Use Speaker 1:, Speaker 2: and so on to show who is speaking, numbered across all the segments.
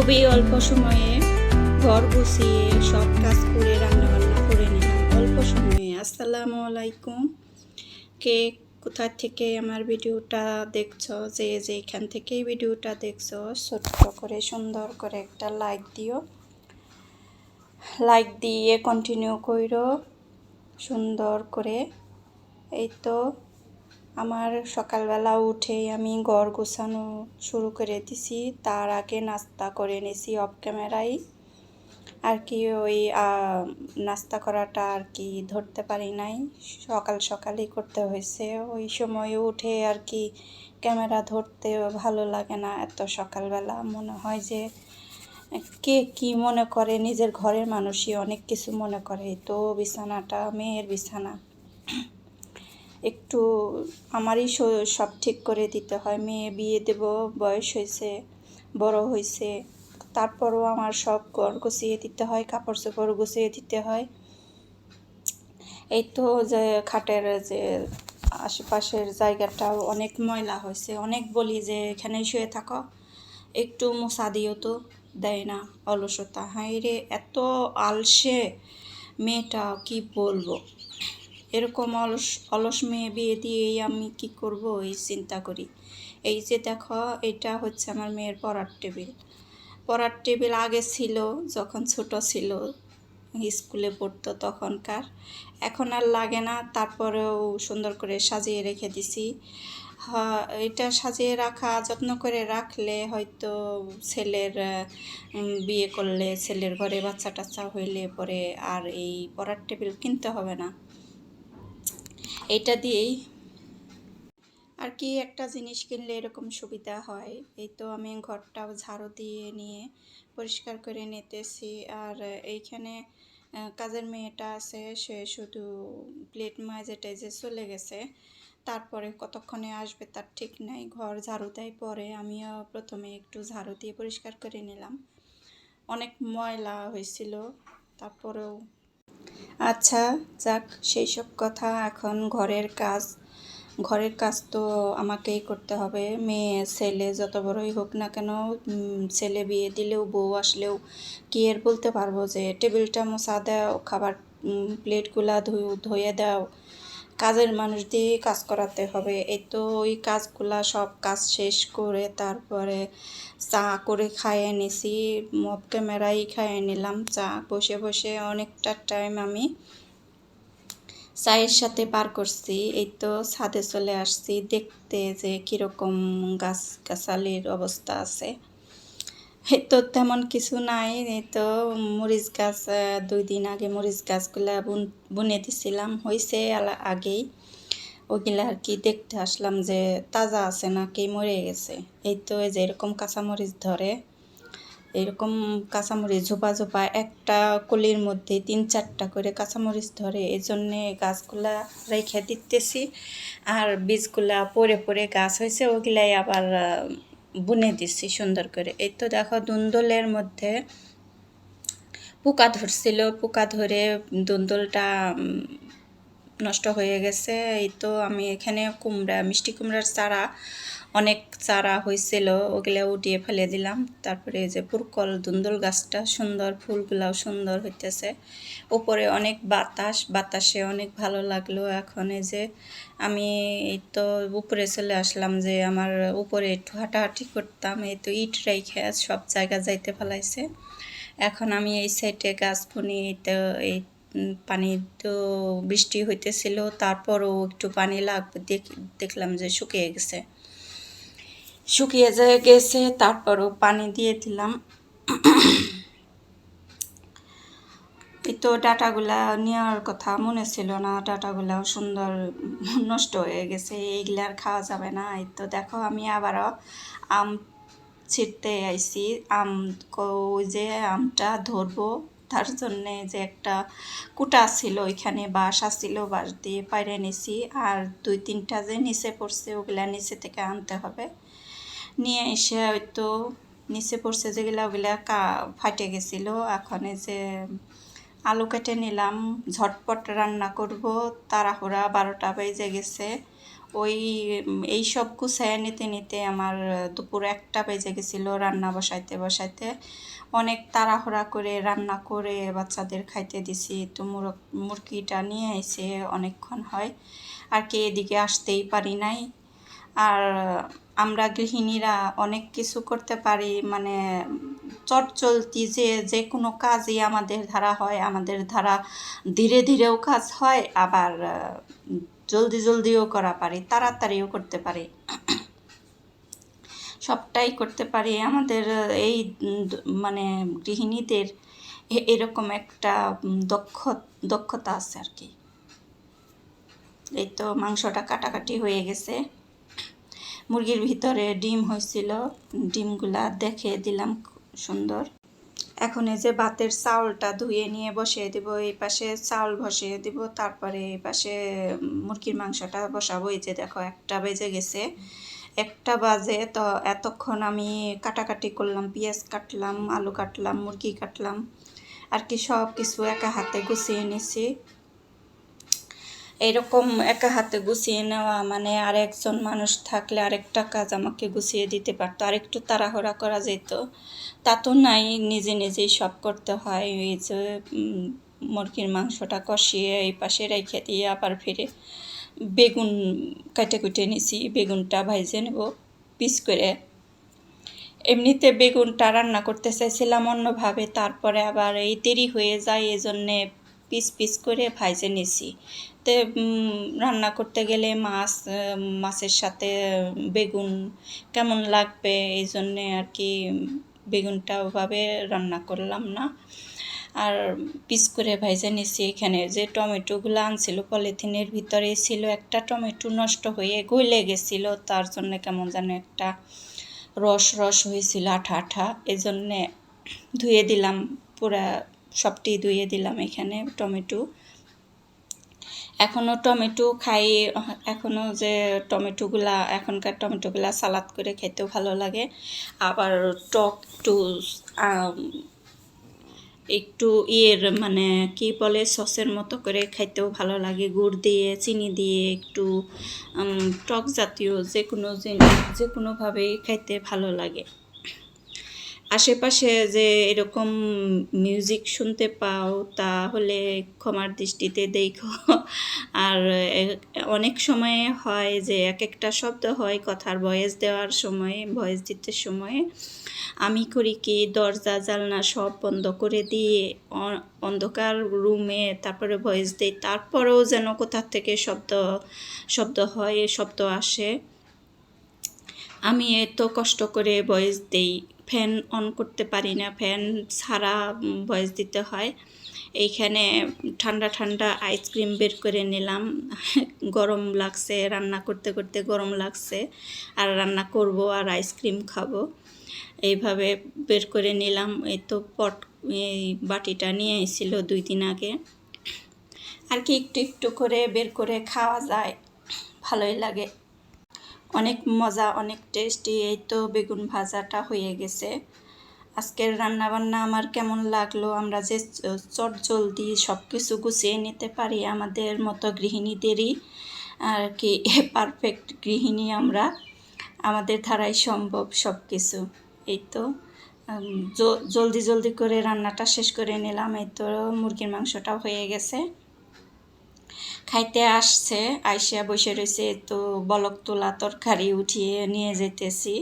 Speaker 1: খুবই অল্প সময়ে ঘর গুছিয়ে সব কাজ করে রান্না বান্না করে নিলাম। অল্প সময়ে। আসসালামু আলাইকুম। কে কোথা থেকে আমার ভিডিওটা দেখছ? যে যেখান থেকেই ভিডিওটা দেখছ, ছোট্ট করে, সুন্দর করে একটা লাইক দিও। লাইক দিয়ে কন্টিনিউ করো সুন্দর করে। এই তো আমার সকালবেলা উঠেই আমি ঘর গোছানো শুরু করে দিছি। তার আগে নাস্তা করে নিছি অফ ক্যামেরায় আর কি ওই নাস্তা করাটা আর কি ধরতে পারি নাই। সকাল সকালেই করতে হয়েছে। ওই সময় উঠে আর কি ক্যামেরা ধরতে ভালো লাগে না। এত সকালবেলা মনে হয় যে, কে কি মনে করে? নিজের ঘরের মানুষই অনেক কিছু মনে করে। তো বিছানাটা, মেয়ের বিছানা। একটু আমারই সব ঠিক করে দিতে হয়। মেয়ে বিয়ে দেব, বয়স হয়েছে বড় হয়েছে তারপরও আমার সব ঘর গুছিয়ে দিতে হয় কাপড় চোপড় গুছিয়ে দিতে হয়। এই তো যে খাটের যে আশেপাশের জায়গাটাও অনেক ময়লা হয়েছে অনেক বলি যে এখানেই শুয়ে থাকো। একটু মশা দিও তো, দেয় না অলসতা। হাই রে, এত আলসে। মেয়েটা কি বলব? এরকম অলস অলস মেয়ে বিয়ে দিয়েই আমি কি করব এই চিন্তা করি। এই যে দেখো, এটা হচ্ছে আমার মেয়ের পড়ার টেবিল। পড়ার টেবিল আগে ছিল, যখন ছোট ছিল, স্কুলে পড়তো তখনকার। এখন আর লাগে না, তারপরেও সুন্দর করে সাজিয়ে রেখে দিছি। এটা সাজিয়ে রাখা, যত্ন করে রাখলে হয়তো ছেলের বিয়ে করলে ছেলের ঘরে বাচ্চা টাচ্চা হইলে পরে আর এই পড়ার টেবিল কিনতে হবে না। এটা দিয়েই। আর কি একটা জিনিস কিনলে এরকম সুবিধা হয়। এই তো আমি ঘরটাও ঝাড়ু দিয়ে নিয়ে পরিষ্কার করে নিতেছি। আর এইখানে কাজের মেয়েটা আছে, সে শুধু প্লেট মাঝে টাইজে চলে গেছে। তারপরে কতক্ষণে আসবে তার ঠিক নাই, ঘর ঝাড়ু দেয় পরে আমিও প্রথমে একটু ঝাড়ু দিয়ে পরিষ্কার করে নিলাম। অনেক ময়লা হয়েছিল, তারপরেও আচ্ছা যাক সেই সব কথা এখন ঘরের কাজ ঘরের কাজ তো আমাকেই করতে হবে। মেয়ে, ছেলে যত বড়ই হোক না কেন ছেলে বিয়ে দিলেও, বউ আসলেও কি এর বলতে পারব যে, টেবিলটা মোছা দাও, খাবার প্লেটগুলা ধুয়ে ধুয়ে দাও। কাজের মানুষ দিয়ে কাজ করাতে হবে। এই তো ওই কাজগুলা সব কাজ শেষ করে তারপরে চা করে খাইয়ে নিছি। মব ক্যামেরাই খাইয়ে নিলাম। চা বসে বসে অনেকটা টাইম আমি চায়ের সাথে পার করছি। এই তো ছাদে চলে আসছি। দেখতে যে কীরকম গাছ গাছালির অবস্থা আছে। এই তো তেমন কিছু নাই, এই তো মরিচ গাছ দুই দিন আগে মরিচ গাছগুলা বুন, বুনে দিছিলাম হয়েছে আগেই। ওগুলা আর কি দেখতে আসলাম যে তাজা আছে নাকি মরে গেছে। এই তো এই যে এরকম কাঁচামরিচ ধরে, এরকম কাঁচামরিচ ঝোপা ঝোপা একটা কলির মধ্যে তিন চারটা করে কাঁচামরিচ ধরে, এই জন্যে গাছগুলা রেখে দিতেছি। আর বীজগুলা পরে পরে গাছ হয়েছে ওগুলাই আবার বুনে দিচ্ছি সুন্দর করে। এই তো দেখো দুন্দলের মধ্যে পোকা ধরছিল, পোকা ধরে দুন্দলটা নষ্ট হয়ে গেছে। এই তো আমি এখানে কুমড়া, মিষ্টি কুমড়ার চারা অনেক চারা হয়েছিল ওগুলা উঠিয়ে ফেলে দিলাম। তারপরে এই যে পুরকল, দুন্দল গাছটা সুন্দর, ফুলগুলাও সুন্দর হইতেছে। উপরে অনেক বাতাস, বাতাসে অনেক ভালো লাগল। এখন এই যে আমি এই তো উপরে চলে আসলাম যে আমার উপরে একটু হাঁটাহাঁটি করতাম, এই তো ইট রেখে সব জায়গা যাইতে ফেলাইছে। এখন আমি এই সাইডে গাছ বুনি, এই পানি তো বৃষ্টি হইতেছিল, তারপরও একটু পানি লাগবে দেখ- দেখলাম যে শুকিয়ে গেছে। শুকিয়ে যায়, গেছে, তারপরও পানি দিয়ে দিলাম। এই তো ডাটাগুলা নেওয়ার কথা মনে ছিল না, ডাটাগুলাও সুন্দর নষ্ট হয়ে গেছে, এইগুলা আর খাওয়া যাবে না। এই তো দেখো, আমি আবারও আম ছিঁড়তে আইছি। আম যে আমটা ধরবো, তার জন্যে যে একটা কুটা ছিল, ওইখানে বাঁশ আসছিল বাঁশ দিয়ে পাইরে নিছি। আর দুই তিনটা যে নিচে পড়ছে, ওগুলা নিচে থেকে আনতে হবে। নিয়ে এসে হয়তো নিচে পড়ছে যেগুলা ওগুলা কা ফাটে গেছিল। এখন এই যে আলু কেটে নিলাম, ঝটপট রান্না করব। তাড়াহুড়া বারোটা বেজে গেছে। ওই এই সব গুছায় নিতে নিতে আমার দুপুর একটা বেজে গেছিল রান্না বসাইতে বসাইতে। অনেক তাড়াহুড়া করে রান্না করে বাচ্চাদের খাইতে দিছি। তো মুরগ- মুরগিটা নিয়ে এসে অনেকক্ষণ হয়। আর কি এদিকে আসতেই পারি নাই। আর আমরা গৃহিণীরা অনেক কিছু করতে পারি মানে চট চলতি যে যে কোনো কাজই আমাদের ধারা হয়, আমাদের ধারা ধীরে ধীরেও কাজ হয়, আবার জলদি জলদিও করা পারি, তাড়াতাড়িও করতে পারি। সবটাই করতে পারি। আমাদের এই মানে গৃহিণীদের এরকম একটা দক্ষ, দক্ষতা আছে আর কি। এই তো মাংসটা কাটাকাটি হয়ে গেছে। মুরগির ভিতরে ডিম হয়েছিল, ডিমগুলা দেখে দিলাম সুন্দর। এখন এই যে ভাতের চাউলটা ধুয়ে নিয়ে বসিয়ে দিব, এই পাশে চাউল বসিয়ে দিব, তারপরে এই পাশে মুরগির মাংসটা বসাবো। এই যে দেখো, একটা বেজে গেছে। একটা বাজে, তো এতক্ষণ আমি কাটাকাটি করলাম, পেঁয়াজ কাটলাম, আলু কাটলাম, মুরগি কাটলাম, আর কি সব কিছু একা হাতে গুছিয়ে নিছি। এরকম একা হাতে গুছিয়ে নেওয়া মানে আর একজন মানুষ থাকলে আরেকটা কাজ আমাকে গুছিয়ে দিতে পারতো আর একটু তাড়াহুড়া করা যেত। তা তো নাই, নিজে নিজেই সব করতে হয়, এই যে মুরগির মাংসটা কষিয়ে এই পাশে রেখে দিয়ে আবার ফিরে বেগুন কেটে কুটে নিছি, বেগুনটা ভাইজে নেব, পিস করে। এমনিতে বেগুনটা রান্না করতে চাইছিলাম অন্যভাবে, তারপরে আবার এই দেরি হয়ে যায় এই জন্যে পিস পিস করে ভাইজে নিছি। উম, রান্না করতে গেলে মাছ মাছের সাথে বেগুন কেমন লাগবে? এই জন্যে আর কি বেগুনটা ওভাবে রান্না করলাম না। আর পিস করে ভাইজে নিয়েছি এখানে। যে টমেটোগুলো আনছিল পলিথিনের ভিতরে ছিল একটা টমেটো নষ্ট হয়ে গলে গেছিল তার জন্য কেমন যেন একটা রস রস হয়েছিল আঠা আঠা। এই জন্যে ধুয়ে দিলাম পুরা সবটি ধুয়ে দিলাম এখানে টমেটো। এখনও টমেটো খাই এখনও যে টমেটোগুলা এখনকার টমেটোগুলা সালাদ করে খেতেও ভালো লাগে। আবার টক আম, একটু ইয়ের মানে কি বলে সসের মতো করে খাইতেও ভালো লাগে। গুড় দিয়ে চিনি দিয়ে একটু টক জাতীয় যে কোনো যে কোনোভাবেই খাইতে ভালো লাগে। আশেপাশে যে এরকম মিউজিক শুনতে পাও, তাহলে ক্ষমার দৃষ্টিতে দেখো। আর অনেক সময়ে হয় যে এক একটা শব্দ হয় কথার ভয়েস দেওয়ার সময় ভয়েস দিতে সময়ে। আমি করি কি, দরজা, জানলা সব বন্ধ করে দিয়ে অন্ধকার রুমে তারপরে ভয়েস দিই। তারপরেও যেন কোথার থেকে শব্দ শব্দ হয়, শব্দ আসে। আমি এত কষ্ট করে ভয়েস দেই। ফ্যান অন করতে পারি না, ফ্যান ছাড়া ভয়েস দিতে হয়। এইখানে ঠান্ডা ঠান্ডা আইসক্রিম বের করে নিলাম। গরম লাগছে, রান্না করতে করতে গরম লাগছে। আর রান্না করব আর আইসক্রিম খাব। এইভাবে বের করে নিলাম। এই তো পট, এই বাটিটা নিয়ে এসেছিল দুই দিন আগে। আর কি একটু একটু করে বের করে খাওয়া যায়। ভালোই লাগে। অনেক মজা, অনেক টেস্টি এই তো বেগুন ভাজাটা হয়ে গেছে। আজকের রান্না বান্না আমার কেমন লাগল? আমরা যে চট জলদি সব কিছু গুছিয়ে নিতে পারি আমাদের মতো গৃহিণীদেরই, আর কি পারফেক্ট গৃহিণী আমরা, আমাদের ধারাই সম্ভব সব কিছু এই তো জলদি জলদি করে রান্নাটা শেষ করে নিলাম। এই তো মুরগির মাংসটাও হয়ে গেছে। খাইতে আসছে, আইসা বসে রয়েছে তো বলক তোলা তরকারি উঠিয়ে নিয়ে যেতেছি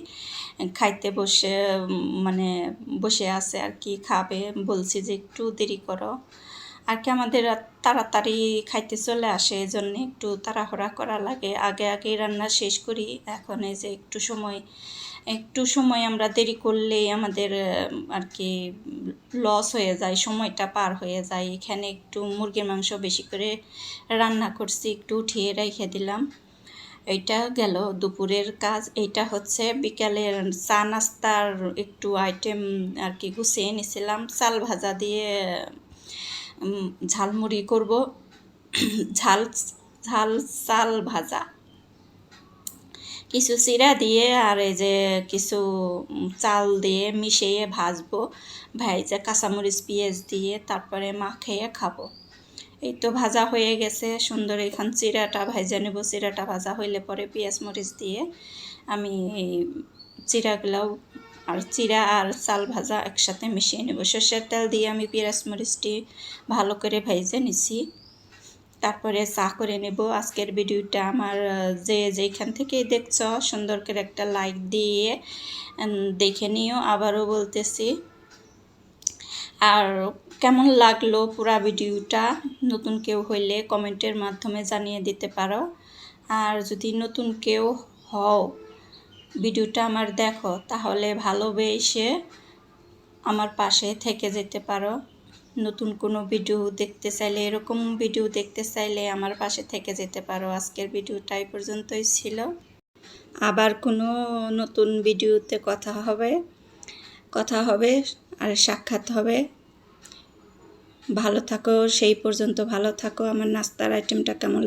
Speaker 1: খাইতে বসে মানে বসে আছে আর কি, খাবে, বলছি যে একটু দেরি করো। আর কি আমাদের তাড়াতাড়ি খাইতে চলে আসে এই জন্য একটু তাড়াহুড়া করা লাগে। আগে আগে রান্না শেষ করি, এখন এই যে একটু সময় একটু সময় আমরা দেরি করলেই আমাদের আর কি লস হয়ে যায়, সময়টা পার হয়ে যায়। এখানে একটু মুরগির মাংস বেশি করে রান্না করছি, একটু উঠিয়ে রেখে দিলাম। এইটা গেল দুপুরের কাজ। এইটা হচ্ছে বিকালের চা নাস্তার একটু আইটেম আর কি গুছিয়ে নিয়েছিলাম চাল ভাজা দিয়ে ঝালমুড়ি করব। ঝাল ঝাল চাল ভাজা। কিছু চিরা দিয়ে আর এই যে কিছু চাল দিয়ে মিশিয়ে ভাজবো। ভাইজা কাঁচামরিচ, পেঁয়াজ দিয়ে তারপরে মাখিয়ে খাব। এই তো ভাজা হয়ে গেছে সুন্দর এখান চিরাটা ভাজা নেব চিরাটা ভাজা হইলে পরে পেঁয়াজ মরিচ দিয়ে আমি এই চিরাগুলাও আর চিরা আর চাল ভাজা একসাথে মিশিয়ে নেব। সর্ষের তেল দিয়ে আমি পেঁয়াজ মরিচটি ভালো করে ভেজে নিছি। তারপরে চা করে নেব। আজকের ভিডিওটা আমার যে যেখান থেকে দেখছ, সুন্দর করে একটা লাইক দিয়ে দেখে নিও। আবারও বলতেছি। আর কেমন লাগল পুরা ভিডিওটা? নতুন কেউ হইলে কমেন্টের মাধ্যমে জানিয়ে দিতে পারো। আর যদি নতুন কেউ হও, ভিডিওটা আমার দেখো, তাহলে ভালোবেসে আমার পাশে থেকে যেতে পারো। নতুন কোনো ভিডিও দেখতে চাইলে, এরকম ভিডিও দেখতে চাইলে আমার পাশে থেকে যেতে পারো। আজকের ভিডিওটা এই পর্যন্তই ছিল। আবার কোনো নতুন ভিডিওতে কথা হবে কথা হবে আর সাক্ষাৎ হবে। ভালো থাকো, সেই পর্যন্ত ভালো থাকো। আমার নাস্তার আইটেমটা কেমন